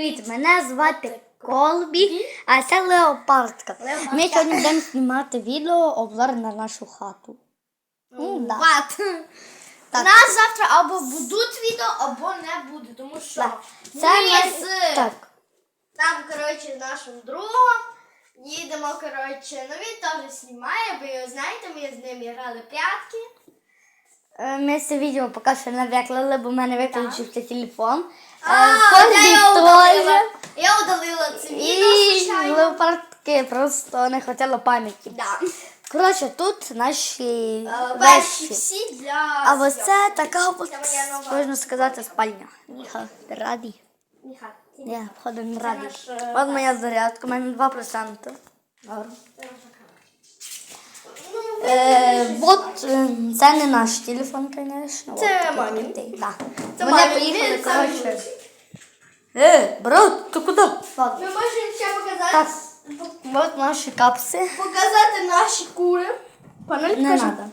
Привіт, мене звати Колбі, а це Леопардка. Леопардка. Ми сьогодні будемо знімати відео обзор на нашу хату. Ну, да. Так. У нас завтра або будуть відео, або не буде, тому що Так. Це ми... з Так. там, коротше, з нашим другом їдемо, коротше, ну він теж знімає, ви його знаєте, ми з ним грали прятки. Е, Ми це відео поки що не виклали, бо в мене виключився телефон. Е, я удалила. теж. Я удалила це відео, І. Леопардки просто не хотіло пам'яті. Да. Коротше, тут наші Е, Вещі вещі. всі для А ось зйомки. це така от, моя нова. можна сказати, спальня. Міха, ти радий? Міха, ти Я, походу, не радий. наш, е, От моя зарядка, у мене 2%. Норм. Е, от е, це не наш телефон, звісно. Це мамін. Да. Це Вони мамін, він сам коротше. Е, брат, ти куди? Ладно. Ми можемо ще показати, Так, от наші капси. показати наші кури. Панель, Не треба.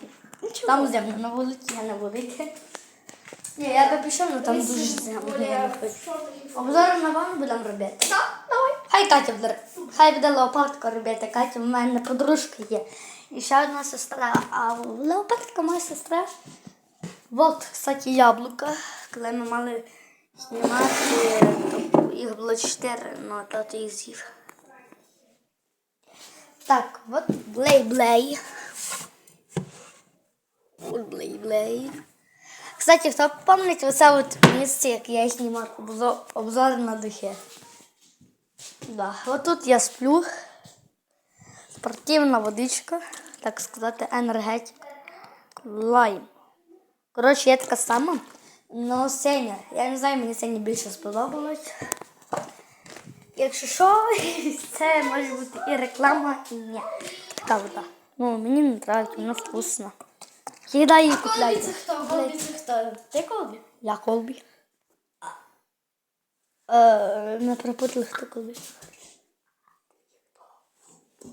Там земля на вулиці, я не вулиці. Ні, я би пішов, але там дуже земля. Я не хочу. Обзори на ванну будемо робити. Так, давай. Хай Катя буде. Хай буде леопардка робити. Катя в мене подружка є. І ще одна сестра. А леопардка моя сестра. От, кстати, яблука. Коли ми мали знімати, то їх було чотири, але тато їх з'їв. Так, от блей-блей. От блей-блей. Кстати, хто пам'ятає оце от місце, як я знімав обзор, обзор на духи? Да. Вот тут я сплю. Спортивна водичка, так сказати, енергетик. Лайм. Коротше, я така сама. Но синя. Я не знаю, мені синя більше сподобалось. Якщо що, це може бути і реклама, і ні. Така вода. Ну, мені не подобається, вона вкусна. Їда її Колбі купляйте. це хто? Колбі це хто? Ти колбі? Я колбі. Е, не перепутали, хто колбі.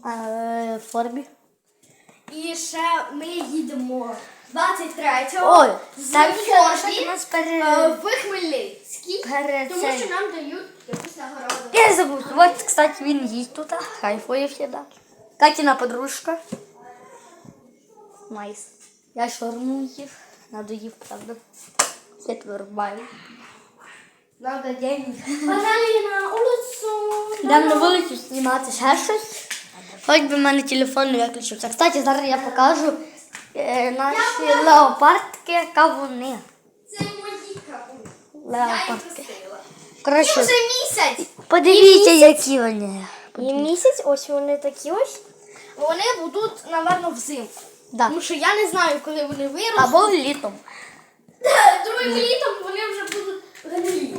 Е, Форбі. І ще ми їдемо 23-го Ой, з так що Форбі нас е, пере... в Хмельницький, пере... тому цей. що нам дають якусь нагороду. Я забув. Вот, кстати, він їсть тут. Хайфує всегда. Катіна подружка. Найс. Я шаурму їв. Надоїв, правда. Я тебе рубаю. Надо деньги. Погнали на вулицю. Дам на вулицю знімати ще щось. Хоч би в мене телефон не виключився. Кстати, зараз я покажу е, наші леопардки кавуни. Це мої кавуни. Леопардки. Коротше, Вже місяць. подивіться, які вони. І місяць, ось вони такі ось. Вони будуть, напевно, взимку. Да. Тому що я не знаю, коли вони виростуть. Або літом. Другим літом вони вже будуть гнилі.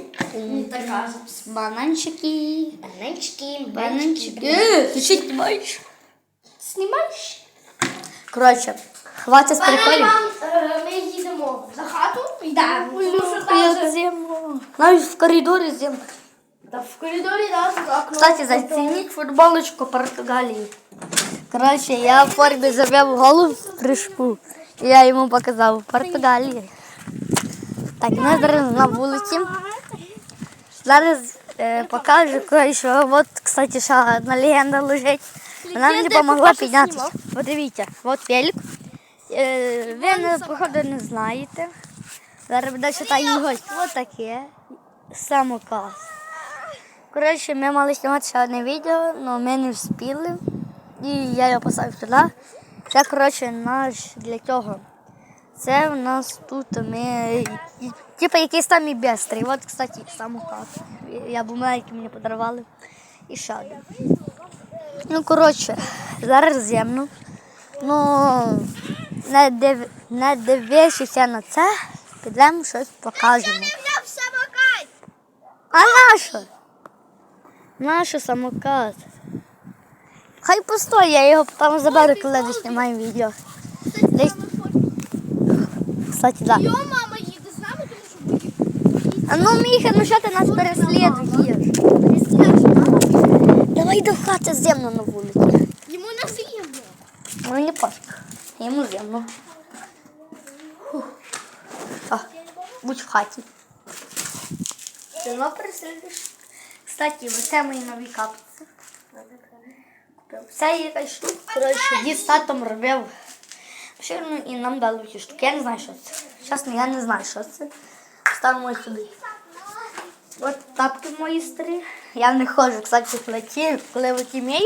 Так кажуть. Бананчики. Бананчики, Бананчики. Що знімаєш? Знімаєш? Коротше, хватить з приколів. е, ми їдемо за хату. Йдемо. Же- зиму. Навіть в коридорі зиму. Та в коридорі да. Кстати, зацініть футболочку Португалії. Коротше, я в формі завів голову в прыжку. Я йому показав Португалії. Так, ми зараз на вулиці. Зараз е, покажу кое-що. От, кстати, ще одна легенда лежить. Вона мені допомогла піднятися. Подивіться, от велик. Е, ви, походу, не знаєте. Зараз буде читати гость. Ось таке. Самоказ. Коротше, ми мали знімати ще одне відео, але ми не встигли. І я його поставив сюди. Це, коротше, наш для цього. Це в нас тут ми. Типа якийсь там і бестрий. От, кстати, самокат. Я бумаги мені подарували. І ще один. Ну, коротше, зараз зімно. Ну, не, див... не дивишся на це, підемо щось покажемо. А нащо? Нащо самокат? Хай постой, я його потім заберу, коли знімаємо відео. Десь... Кстати, да. Його мама їде з нами, тому що ми А ну, Міха, ну що ти нас переслідуєш? Давай до хати земно на вулиці. Йому не з'їмо. Ну не пофіг. Йому земно. А, будь в хаті. Одно переслідуєш? Кстати, оце мої нові капці. Купив. Це якась штука. Коротше, дід з татом робив машину і нам дали ці штуки. Я не знаю, що це. Чесно, я не знаю, що це. Ставимо сюди. От тапки мої старі. Я не ходжу, кстати, в леті, коли в леті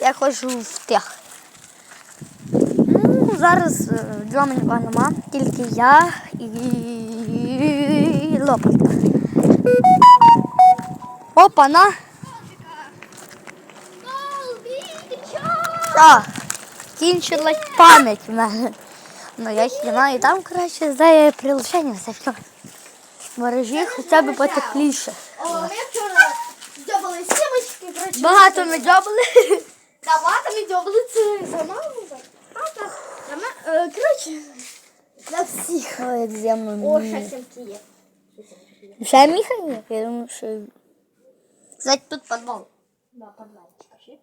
я ходжу в тих. Ну, зараз е, вдома нікого нема, тільки я і лопатка. Опа, на. Так, кінчилась пам'ять в мене. Ну, я хіна, і там, коротше, здає приложення, все все. В мережі хоча б потепліше. О, ми вчора дзьобали сімочки, коротше. Багато не дзьобали. Та багато ми дзьобали, це замало. Е, Коротше, для всіх. Ой, як земно. О, ще сімки є. Ще міха є? Я думаю, що... Кстати, тут підвал. Да, подвальчик.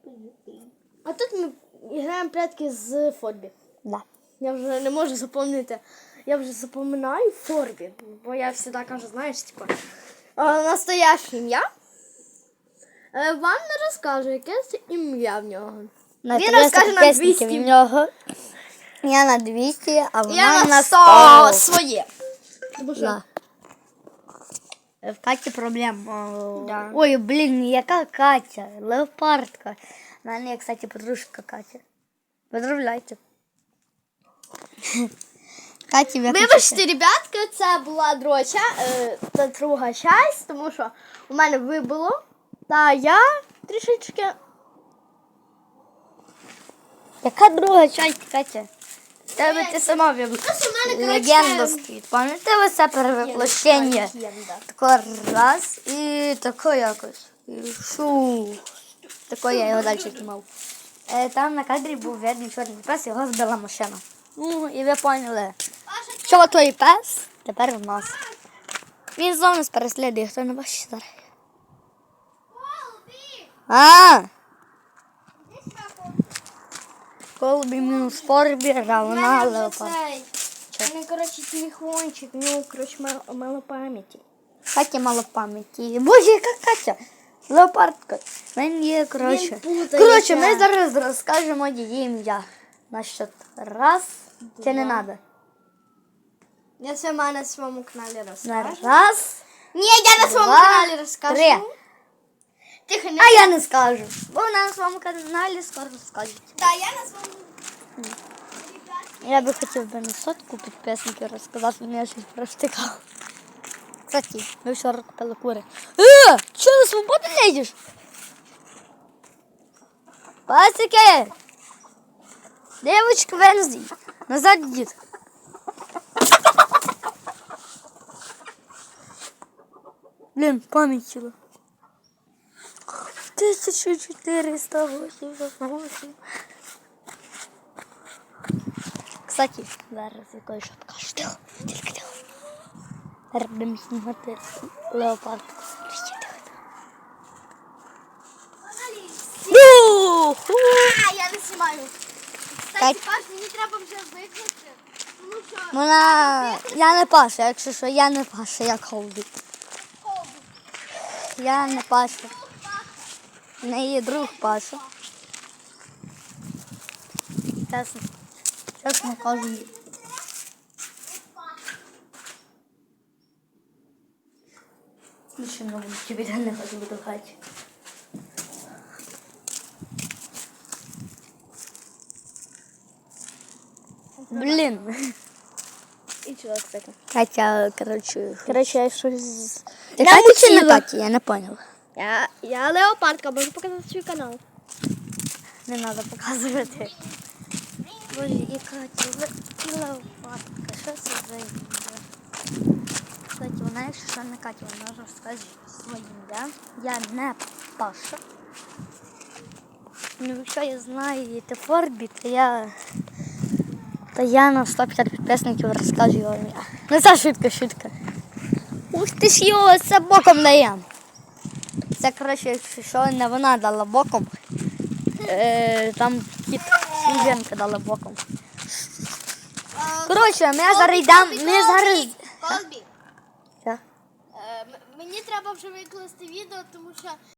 А тут ми граємо прятки з Форбі. Да. Я вже не можу запам'ятати. Я вже запам'ятаю Форбі, бо я завжди кажу, знаєш, типа, настояще ім'я. Вам не розкажу, яке це ім'я в нього. На Він розкаже на підписників 200. в нього. Я на 200, а вона Я на 100 100. своє. Да. В Каті проблем. Да. Ой, блін, яка Катя? Леопардка. У мене кстати, подружка Катя. Поздравляйте. Виключите. Вибачте, ребятки, це була друга, е, та друга часть, тому що у мене вибило, та я трішечки. Яка друга часть, Катя? Тебе ти сама вибила. Легенда скіт. Пам'ятаєте це перевоплощення? Тако раз і тако якось. І шу. Тако я його далі знімав. Е, Там на кадрі був видний чорний пес, його збила машина. Ну, і ви поняли. Що той пес тепер в нас. Він знову нас переслідує, хто не бачить зараз. А! Колбі мінус форбі, равна леопард. Мене, коротше, телефончик, ну, коротше, мало, мало пам'яті. Катя мало пам'яті. Боже, яка Катя? Леопардка. Він є, коротше. Коротше, ми зараз розкажемо її ім'я. На счет раз. Чи не треба? Я сама на своєму каналі На розкажу. раз. Ні, я на своєму каналі розкажу. три. Тихо, не А я не скажу. Бо вона на своєму каналі скоро скажуть. Та я на своєму. Я би хотів би на сотку підписників розказати, але я щось провтикав. Кстати, ми вчора купили кури. Е, що на свободу не йдеш? Пасики! Девочка Венздій, назад йдіть. Блін, пам'ятіла. 1488. Кстати, зараз я кое-що покажу. Тихо, тільки тихо. Зараз леопард. Уху! А, я не знімаю. Так. Кстати, Паш, мені треба вже викликати. Тому що Вона... Я не паша, якщо що, я не паша, як холді. Я не паша. В неї друг паша. Чесно. Чесно кажу. Не буду тобі не хочу буду Блін. і чого таке. Катя, коротше, Коротше, я щось. Ти Я Катя чи не? Я не поняла. Я, я леопардка, можу показати свій канал. Не треба показувати. Боже, Катя, ви- леопардка, що це за ім'я? Кстати, вона, якщо що не Катя, вона може сказати своє ім'я. Я не Паша. Ну, якщо я знаю те Форбі, то я... То я на 150 підписників розкажу його ім'я. Ну це швидка, швидка. Ух ти ж його, це боком дає. Це, коротше, що, не вона дала боком. Е, там кіт жінка дала боком. Коротше, ми зараз йдемо, ми зараз... Колбі, Що? е, м- мені треба вже викласти відео, тому що